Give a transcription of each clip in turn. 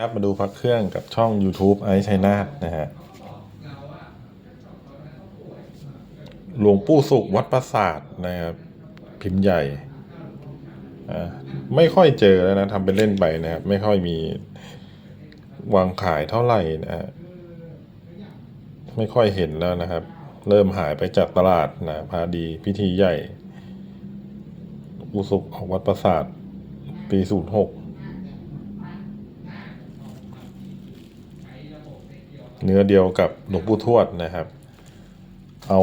ครับมาดูพักเครื่องกับช่อง YouTube ไอซ์ชัยนาทนะฮะหลวงปู่สุขวัดปราสาทนะครับพิมพ์ใหญ่ไม่ค่อยเจอแล้วนะทำเป็นเล่นไปนะครับ ไม่ค่อยมีวางขายเท่าไหร่นะฮะไม่ค่อยเห็นแล้วนะครับ เริ่มหายไปจากตลาดนะพาดีพิธีใหญ่หลวงปู่สุขของวัดปราสาท ปีศูนย์หก เนื้อเดียวกับหลวงปู่ทวดนะครับ เอา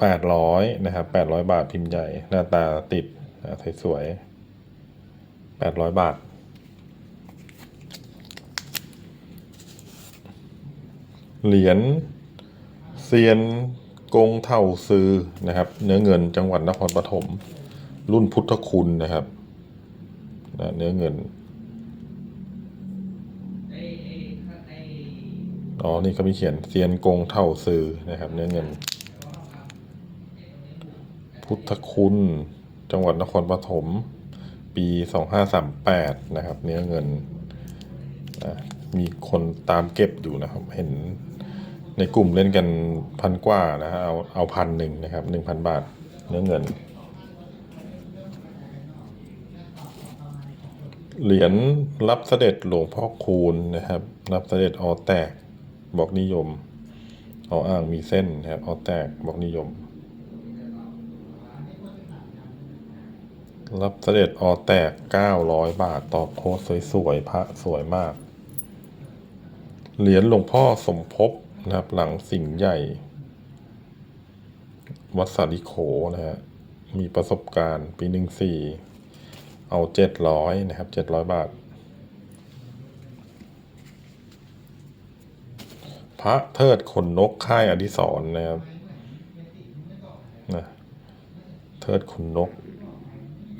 แปดร้อยนะครับแปดร้อยบาทพิมพ์ใหญ่หน้าตาติดนะสวยๆแปดร้อยบาท เหรียญเซียนกงเท่าซือนะครับ เนื้อเงินจังหวัดนครปฐมรุ่นพุทธคุณนะครับนะเนื้อเงิน อ๋อ นี่เขามีเขียนเซียนกงเท่าซื้อนะครับ เนื้อเงิน พุทธคุณ จังหวัดนครปฐม ปีสองห้าสามแปดนะครับ เนื้อเงินอะมีคนตามเก็บอยู่นะครับ เห็นในกลุ่มเล่นกันพันกว่านะฮะเอาเอาพันหนึ่งนะครับหนึ่งพันบาทเนื้อเงิน เหรียญรับเสด็จหลวงพ่อคูณนะครับ รับเสด็จออแตก บอกนิยมออ่างมีเส้นนะครับออแตกบอกนิยม รับเสด็จออแตกเก้าร้อยบาท ตอบโค้ดสวยๆพระสวยมาก เหรียญหลวงพ่อสมภพนะครับ หลังสิ่งห์ใหญ่ วัดสาริโขนะฮะมีประสบการณ์ปีหนึ่งสี่เอาเจ็ดร้อยนะครับเจ็ดร้อยบาท พระเทิดขนนกค่ายอดิศรนะครับนะเทิดขนนก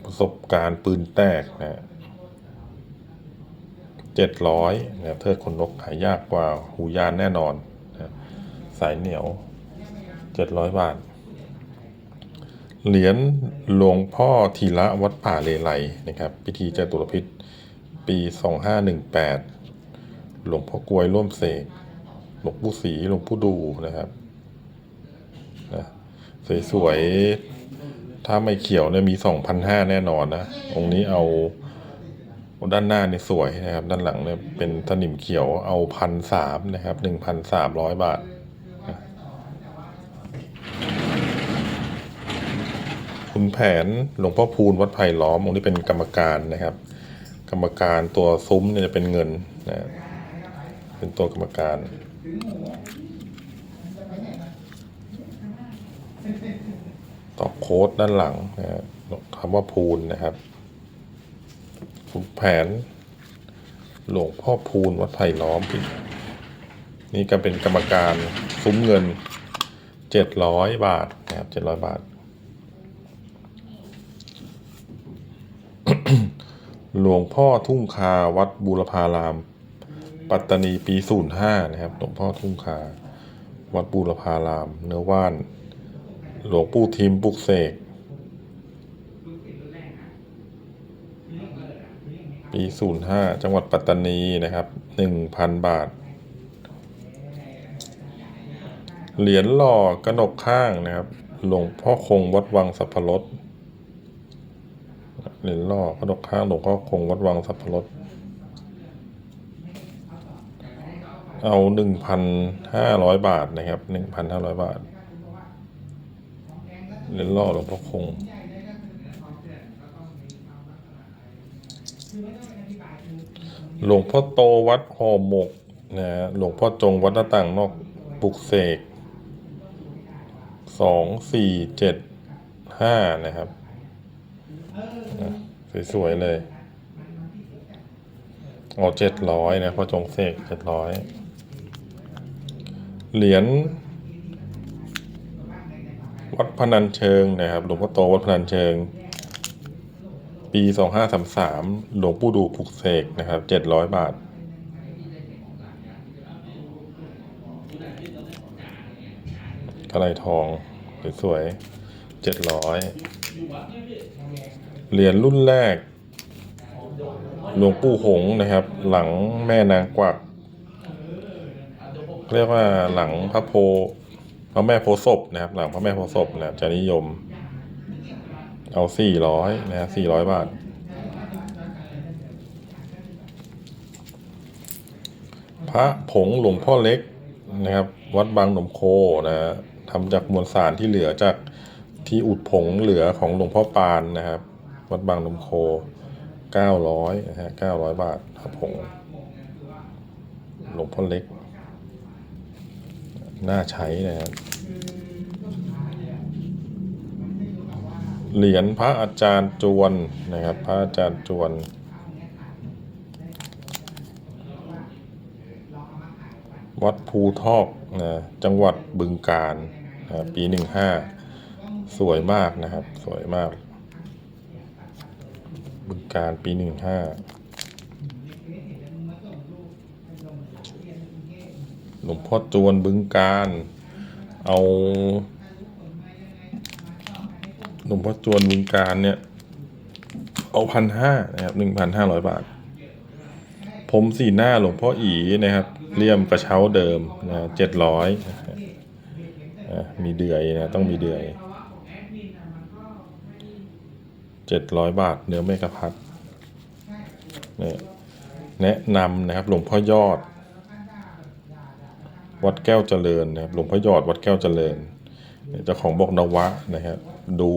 ประสบการณ์ปืนแตกนะเจ็ดร้อยนะเทิดขนนกหายากกว่าหูยานแน่นอนนะสายเหนียวเจ็ดร้อยบาท เหรียญหลวงพ่อทีละวัดป่าเลไลนะครับ พิธีจตุรพิษปีสองห้าหนึ่งแปดหลวงพ่อกวยร่วมเสก หลวงปู่ศรีหลวงปู่ดูนะครับนะสวยๆถ้าไม่เขียวเนี่ยมีสองพันห้าแน่นอนนะองค์นี้เอาด้านหน้าเนี่ยสวยนะครับ ด้านหลังเนี่ยเป็นสนิมเขียวเอาพันสามนะครับหนึ่งพันสามร้อยบาทคุณแผนหลวงพ่อพูนวัดไผ่ล้อมองค์นี้เป็นกรรมการนะครับ กรรมการตัวซุ้มเนี่ยจะเป็นเงินนะเป็นตัวกรรมการ ต่อโค้ดด้านหลังนะครับคำว่าพูนนะครับคุณแผน หลวงพ่อพูนวัดไผ่ล้อม นี่ก็เป็นกรรมการซุ้มเงินเจ็ดร้อยบาทนะครับเจ็ดร้อยบาท หลวงพ่อทุ่งคาวัดบูรพาราม ปัตตานีปีศูนย์ห้านะครับหลวงพ่อทุ่งคา วัดบูรพาราม เนื้อว่าน หลวงปู่ทิมปุกเสก ปีศูนย์ห้าจังหวัดปัตตานีนะครับหนึ่งพันบาท เหรียญหล่อกระหนกข้างนะครับ หลวงพ่อคงวัดวังสัพพรสเหรียญหล่อกระดกข้างหลวงพ่อคงวัดวังสัพพรส เอาหนึ่งพันห้าร้อยบาทนะครับหนึ่งพันห้าร้อยบาทเหรียญหล่อหลวงพ่อคงหลวงพ่อโตวัดห่อหมกนะฮะหลวงพ่อจงวัดหน้าต่างนอกปลุกเสกสองสี่เจ็ดห้านะครับสวยๆเลยเอาเจ็ดร้อยนะพ่อจงเสกเจ็ดร้อย เหรียญวัดพนัญเชิงนะครับหลวงพ่อโตวัดพนัญเชิง ปีสองห้าสามสามหลวงปู่ดูปลุกเสกนะครับเจ็ดร้อยบาท กระไรทองสวยๆเจ็ดร้อยเหรียญรุ่นแรก หลวงปู่หงนะครับ หลังแม่นางกวัก เรียกว่าหลังพระโพพระแม่โพศพนะครับ หลังพระแม่โพศพนะครับจะนิยม เอาสี่ร้อยนะสี่ร้อยบาท พระผงหลวงพ่อเล็กนะครับ วัดบางหนมโคนะฮะทำจากมวลสารที่เหลือจากที่อุดผงเหลือของหลวงพ่อปานนะครับ วัดบางหนมโคเก้าร้อยนะฮะเก้าร้อยบาทพระผงหลวงพ่อเล็ก น่าใช้นะครับเหรียญพระอาจารย์จวนนะครับ พระอาจารย์จวน วัดภูทอกนะจังหวัดบึงกาฬนะปีหนึ่งห้าสวยมากนะครับ สวยมาก บึงกาฬปีหนึ่งห้า หลวงพ่อจวนบึงกาฬเอาหลวงพ่อจวนบึงการเนี่ย เอาพันห้านะครับหนึ่งพันห้าร้อยบาท ผมสีหน้าหลวงพ่ออีนะครับเลี่ยมกระเช้าเดิมนะเจ็ดร้อยมีเดือยนะต้องมีเดือยเจ็ดร้อยบาท เนื้อเมกะพัดเนี่ยแนะนำนะครับหลวงพ่อยอด วัดแก้วเจริญนะครับหลวงพ่อยอดวัดแก้วเจริญเจ้าของบอกนวะนะครับดู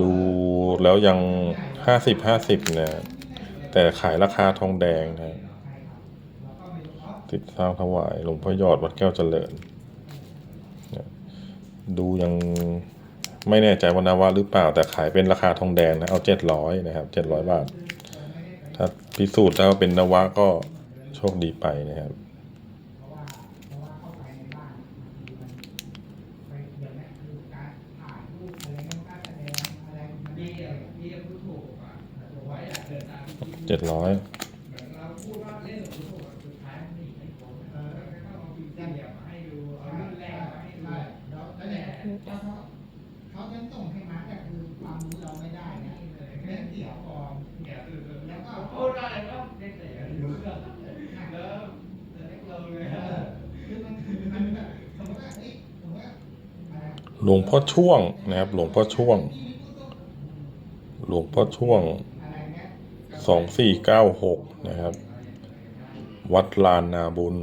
ดูแล้วยังห้าสิบห้าสิบนะแต่ขายราคาทองแดงนะติดสร้างถวายหลวงพ่อยอดวัดแก้วเจริญดูยังไม่แน่ใจว่านวะหรือเปล่าแต่ขายเป็นราคาทองแดงนะเอาเจ็ดร้อยนะครับเจ็ดร้อยบาท ถ้าพิสูจน์แล้วเป็นนวะก็โชคดีไปนะครับ เจ็ดร้อย เขาจะส่งให้มาแต่คือความรู้เราไม่ได้นะเรื่องเกี่ยวก่อนแล้วก็ดร้อยหลวงพ่อช่วงนะครับ หลวงพ่อช่วง หลวงพ่อช่วง สองสี่เก้าหกนะครับ วัดลานนาบุญ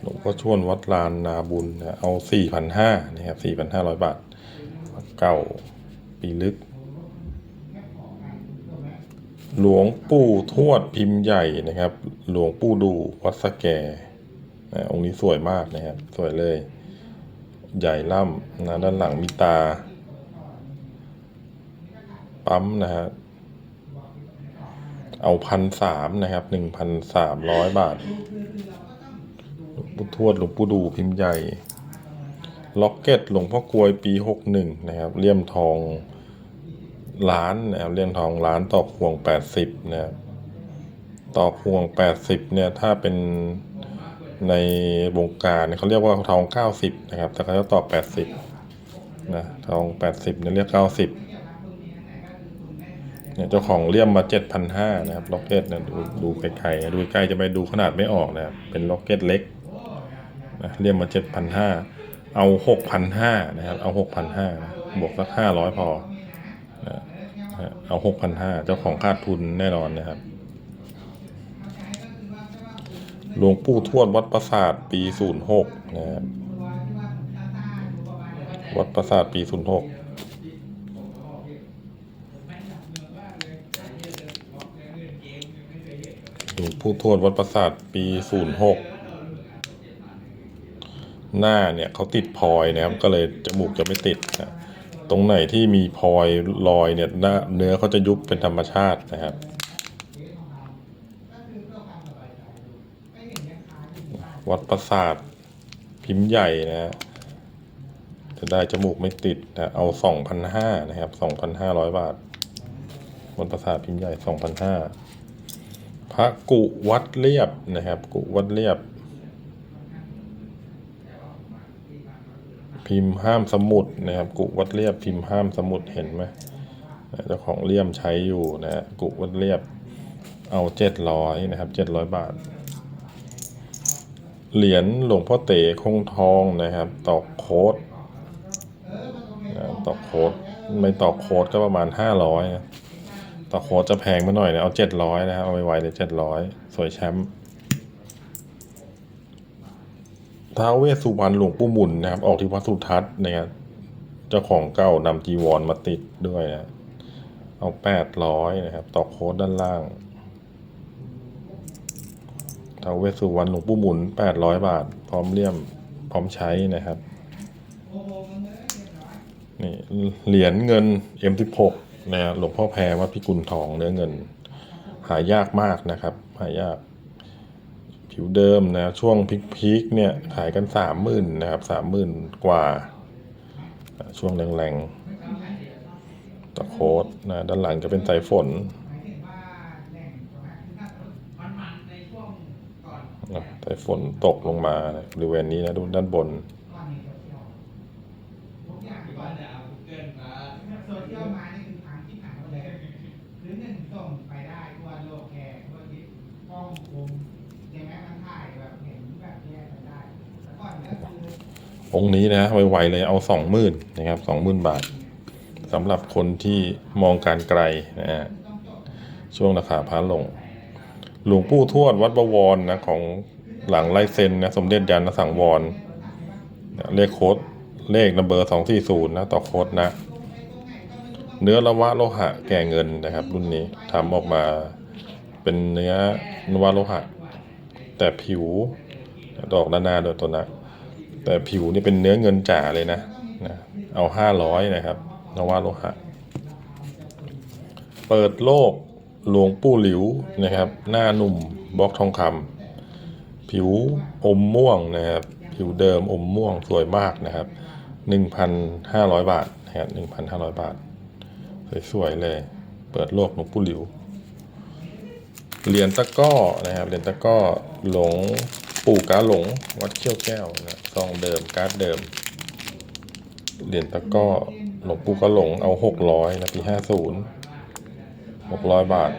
หลวงพ่อช่วงวัดลานนาบุญนะเอาสี่พันห้านะครับสี่พันห้าร้อยบาท เก้าปีลึก หลวงปู่ทวดพิมพ์ใหญ่นะครับ หลวงปู่ดูวัดสะแกนะองค์นี้สวยมากนะครับ สวยเลย ใหญ่ล่ำนะด้านหลังมีตา ปั๊มนะฮะ เอาพันสามนะครับหนึ่งพันสามร้อยบาทหลวงปู่ทวดหลวงปู่ดูพิมพ์ใหญ่ ล็อกเก็ตหลวงพ่อกลวยปีหกหนึ่งนะครับเลี่ยมทองล้านนะครับเลี่ยมทองล้านตอกห่วงแปดสิบนะครับตอกห่วงแปดสิบเนี่ยถ้าเป็นในวงการเขาเรียกว่าทองเก้าสิบนะครับ แต่เขาจะตอกแปดสิบนะทองแปดสิบเนี่ยเรียกเก้าสิบ เนี่ยเจ้าของเลี่ยมมา 7,500นะครับล็อกเก็ตเนะดูดูไกลๆดูใกล้จะไปดูขนาดไม่ออกนะครับเป็นล็อกเก็ตเล็กนะเลี่ยมมา 7,500 เอา 6,500นะครับเอา 6,500บวกสัก500 พอนะเอา 6,500 เจ้าของคาดทุนแน่นอนนะครับหลวงปู่ทวดวัดประสาทปี 06นะครับวัดประสาทปี 06 ผู้ทวนวัดประสาทปีศูนย์หกหน้าเนี่ยเขาติดพลอยนะครับ ก็เลยจมูกจะไม่ติดนะตรงไหนที่มีพลอยลอยเนี่ยหน้าเนื้อเขาจะยุบเป็นธรรมชาตินะครับวัดประสาทพิมพ์ใหญ่นะฮะจะได้จมูกไม่ติดนะเอาสองพันห้านะครับสองพันห้าร้อยบาทวัดประสาทพิมพ์ใหญ่สองพันห้า พระกุวัดเรียบนะครับ กุวัดเรียบ พิมพ์ห้ามสมุดนะครับ กุวัดเรียบพิมพ์ห้ามสมุดเห็นไหมเจ้าของเลี่ยมใช้อยู่นะฮะกุวัดเรียบเอาเจ็ดร้อยนะครับเจ็ดร้อยบาท เหรียญหลวงพ่อเต๋คงทองนะครับ ตอกโค้ดนะตอกโค้ดไม่ตอกโค้ดก็ประมาณห้าร้อย ตอโค้ดจะแพงไปหน่อยนะ เอาเจ็ดร้อยนะครับเอาไว้ไว้เลยเจ็ดร้อยสวยแชมป์ท้าวเวสสุวรรณหลวงปู่หมุนนะครับ ออกที่วัดสุทัศน์นะครับเจ้าของเก่านำจีวรมาติดด้วยนะเอาแปดร้อยนะครับ ต่อโค้ดด้านล่างท้าวเวสสุวรรณหลวงปู่หมุน800บาท พร้อมเลี่ยมพร้อมใช้นะครับนี่เหรียญเงิน M16 นะหลวงพ่อแพรวัดพิกุลทองเนื้อเงิน หายากมากนะครับ หายาก ผิวเดิมนะช่วงพีคๆเนี่ยขายกันสามหมื่นนะครับสามหมื่นกว่า ช่วงแรงๆตะโคดนะด้านหลังจะเป็นสายฝนสายฝนตกลงมาบริเวณนี้นะดูด้านบน ก้อนในโซเชียลทุกอย่าง ที่ ก่อ ว่าน จะเอาเกินมา โซเชียลมานี่คือทางที่ผ่านหมดเลยหรือหนึ่งส่งไปได้ทั่วโลกแกทั่วทิศกล้องคุมใช่ไหมมันถ่ายแบบเห็นแบบแยกกันได้แล้วก่อนก็คือ องค์นี้นะไวๆเลยเอาสองหมื่นนะครับสองหมื่นบาทสำหรับคนที่มองการไกลนะฮะช่วงราคาพระลง หลวงปู่ทวดวัดบวรนะของหลังไลเซนนะสมเด็จยันสังวรนะเลขโค้ดเลขนัมเบอร์สองสี่ศูนย์นะต่อโค้ดนะ เนื้อละวะโลหะแก่เงินนะครับ รุ่นนี้ทำออกมาเป็นเนื้อนวะโลหะ แต่ผิวดอกด้านหน้าโดยตัวนะ แต่ผิวนี่เป็นเนื้อเงินจ๋าเลยนะนะเอาห้าร้อยนะครับนวาโลหะ เปิดโลกหลวงปู่หลิวนะครับ หน้าหนุ่มบล็อกทองคำผิวอมม่วงนะครับ ผิวเดิมอมม่วงสวยมากนะครับหนึ่งพันห้าร้อยบาทนะครับหนึ่งพันห้าร้อยบาท สวยๆเลย เปิดโลกหลวงปู่หลิวเหรียญตะก้อนะครับเหรียญตะก้อหลง ปู่กาหลง วัดเขี้ยวแก้วนะซองเดิมการ์ดเดิม เหรียญตะก้อหลวงปู่กาหลงเอาหกร้อยนะปีห้าศูนย์หกร้อยบาท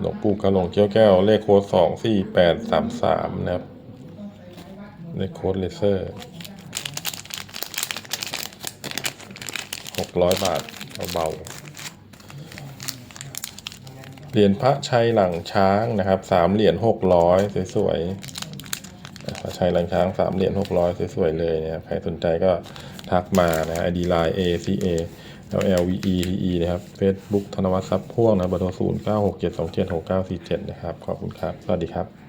หลวงปู่กาหลงเขี้ยวแก้ว เลขโค้ดสองสี่แปดสามสามนะครับ เลขโค้ดเลเซอร์หกร้อยบาทเบาๆ เหรียญพระชัยหลังช้างนะครับสามเหรียญหกร้อยสวยๆพระชัยหลังช้างสามเหรียญหกร้อยสวยๆเลยนะครับใครสนใจก็ทักมานะ ID line A C A L L V E T E นะครับ Facebook ธนวัฒน์ทรัพย์พ่วงนะเบอร์โทรศูนย์เก้าหกเจ็ดสองเจ็ดหกเก้าสี่เจ็ดนะครับ ขอบคุณครับ สวัสดีครับ